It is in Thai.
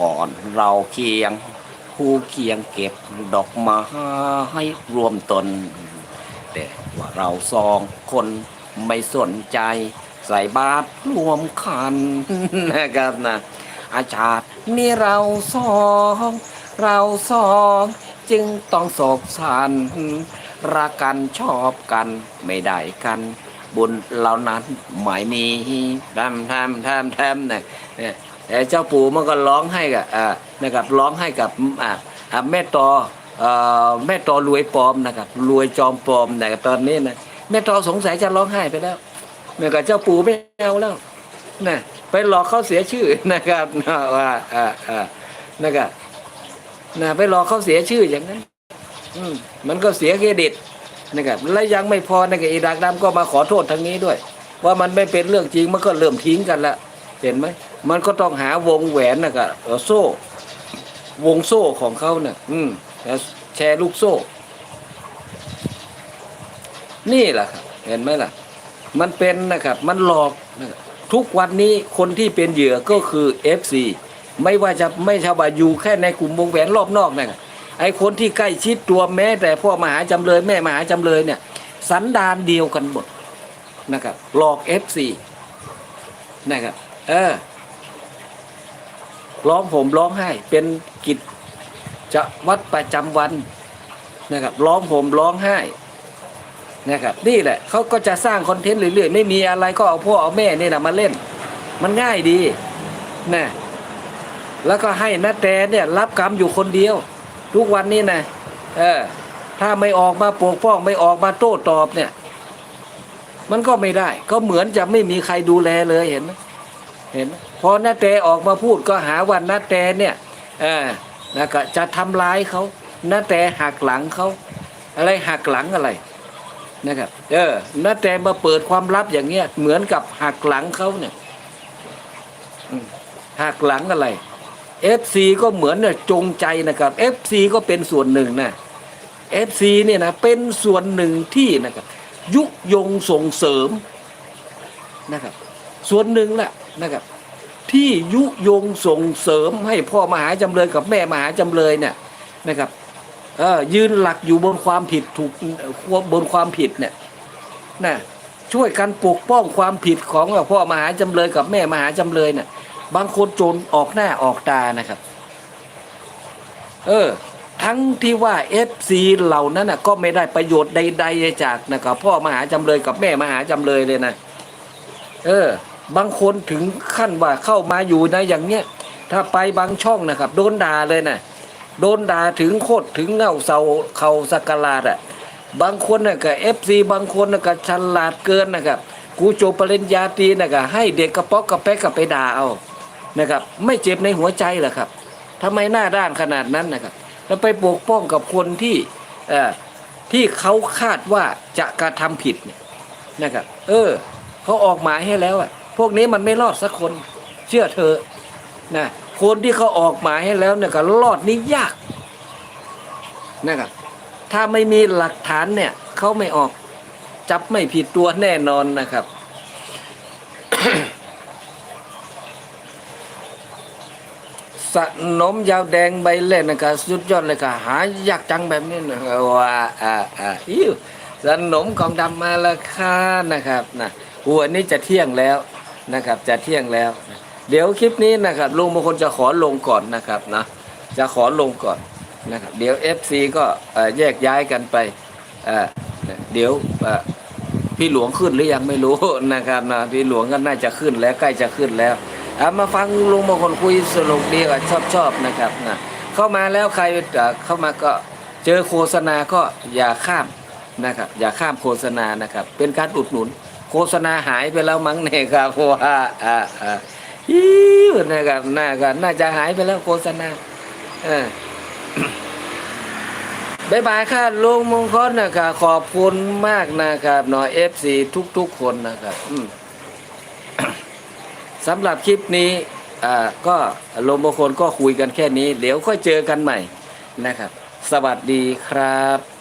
ก่อนเราเคียงคู่เคียงเก็บดอกไม้ให้รวมตน แต่ว่าเราสองคนไม่สนใจ ใส่บาตรรวมคันนะครับนะ อาชาตินี่เราสองเราสองจึงต้องโศกสันรักกันชอบกันไม่ได้กัน บุญเหล่านั้นไม่มีทำทำทำทำเนี่ยเนี่ย เจ้าปู่มันก็ร้องให้กับนะครับร้องให้กับแม่ตอแม่ตอรวยปลอมนะครับรวยจอมปลอมนะครับตอนนี้นะแม่ตอสงสัยจะร้องไห้ไปแล้วเนี่ยกับเจ้าปู่ไม่เอาแล้วนะไปหลอกเขาเสียชื่อนะครับว่าอ่าอ่านะครับนะไปหลอกเขาเสียชื่ออย่างนั้นอืมมันก็เสียเครดิตนะครับและยังไม่พอนะครับอีดักดำก็มาขอโทษทางนี้ด้วย ว่ามันไม่เป็นเรื่องจริงมันก็เริ่มทิ้งกันละเห็นไหม มันก็ต้องหาวงแหวนนะครับโซ่ วงโซ่ของเขาเนี่ยอืมแชร์ลูกโซ่ นี่แหละครับ เห็นไหมล่ะ มันเป็นนะครับ มันหลอกนะครับทุกวันนี้คนที่เป็นเหยื่อก็คือ FC ไม่ว่าจะไม่ชาวบ้านอยู่แค่ในกลุ่มวงแหวนรอบนอกนะไอ้คนที่ใกล้ชิดตัวแม้แต่พ่อมหาจำเลยแม่มหาจำเลยเนี่ย สันดานเดียวกันหมดนะครับ หลอก FC นะครับ เออ ร้องผมร้องไห้ เป็นกิจจะวัดประจำวันนะครับร้องผมร้องไห้นะครับนี่แหละเขาก็จะสร้างคอนเทนต์เรื่อยๆไม่มีอะไรก็เอาพ่อเอาแม่นี่นะมาเล่น มันง่ายดีนะแล้วก็ให้นาแตเนี่ยรับกรรมอยู่คนเดียว ทุกวันนี้นะเออถ้าไม่ออกมาปกป้องไม่ออกมาโต้ตอบเนี่ย มันก็ไม่ได้ ก็เหมือนจะไม่มีใครดูแลเลยเห็นไหม เห็นไหมพอนาแตออกมาพูดก็หาว่านาแตเนี่ยเออแล้วก็จะทำร้ายเขานาแตหักหลังเขาอะไรหักหลังอะไรนะครับเออนาแตมาเปิดความลับอย่างเงี้ยเหมือนกับหักหลังเขาเนี่ยหักหลังอะไร FC ก็เหมือนเนี่ยจงใจนะครับ FC ก็เป็นส่วนหนึ่งนะ FC เนี่ยนะเป็นส่วนหนึ่งที่นะครับยุยงส่งเสริมนะครับ ส่วนหนึ่งแหละ นะครับ ที่ยุยงส่งเสริมให้พ่อมหาจำเลยกับแม่มหาจำเลยเนี่ยนะครับยืนหลักอยู่บนความผิดถูกบนความผิดเนี่ยนะช่วยกันปกป้องความผิดของพ่อมหาจำเลยกับแม่มหาจำเลยเนี่ยบางคนโจรออกหน้าออกตานะครับ เออ ทั้งที่ว่าเอฟซีเหล่านั้นนะก็ไม่ได้ประโยชน์ใด ๆ จากนะครับพ่อมหาจำเลยกับแม่มหาจำเลยเลยนะ เออ บางคนถึงขั้นว่าเข้ามาอยู่นะอย่างเนี้ยถ้าไปบางช่องนะครับ โดนด่าเลยนะโดนด่าถึงโคตรถึงเงาเสาเขาสกกลาดอะบางคนน่ะก็เอฟซีบางคนน่ะก็ฉลาดเกินนะครับกูจบปริญญาตรีน่ะก็ให้เด็กกระป๊อกกระแป๊กกับไปด่าเอานะครับ ไม่เจ็บในหัวใจหรอครับทำไมหน้าด้านขนาดนั้นนะครับ แล้วไปปกป้องกับคนที่เอ่อที่เขาคาดว่าจะกระทำผิดเนี่ยนะครับ เออเขาออกหมายให้แล้วอะ พวกนี้มันไม่รอดสักคน เชื่อเธอนะคนที่เขาออกหมายให้แล้วเนี่ยก็รอดนี่ยากนะครับถ้าไม่มีหลักฐานเนี่ยเขาไม่ออกจับไม่ผิดตัวแน่นอนนะครับสนมยาวแดงใบเล่นนะครับสุดยอดเลยค่ะหายากจังแบบนี้นะว่าอ่าอ่าอิ้วสนมของดำมาแล้วค่ะนะครับนะหัวนี้จะเที่ยงแล้ว นะครับ จะเที่ยงแล้ว เดี๋ยวคลิปนี้นะครับลุงมงคลจะขอลงก่อนนะครับนะจะขอลงก่อนนะครับเดี๋ยว FC ก็แยกย้ายกันไปเเดี๋ยวพี่หลวงขึ้นหรือยังไม่รู้นะครับนะพี่หลวงก็น่าจะขึ้นแล้วใกล้จะขึ้นแล้วามาฟังลุงบางคนคุยสนุกดีอะชอบชอบนะครับนะเข้ามาแล้วใครเอ่อเข้ามาก็เจอโฆษณาก็อย่าข้ามนะครับอย่าข้ามโฆษณานะครับ เป็นการอุดหนุน โฆษณาหายไปแล้วมั้งเนี่ยครับเพราะว่าอ่าอ่าฮิวนะครับน่าก็น่าจะหายไปแล้วโฆษณาเออบายบายค่ะลุงมงคลนะครับขอบคุณมากนะครับหน่อยเอฟซีทุก ๆ คนนะครับสำหรับคลิปนี้อ่าก็ลมบางคนก็คุยกันแค่นี้ เดี๋ยวค่อยเจอกันใหม่นะครับ สวัสดีครับ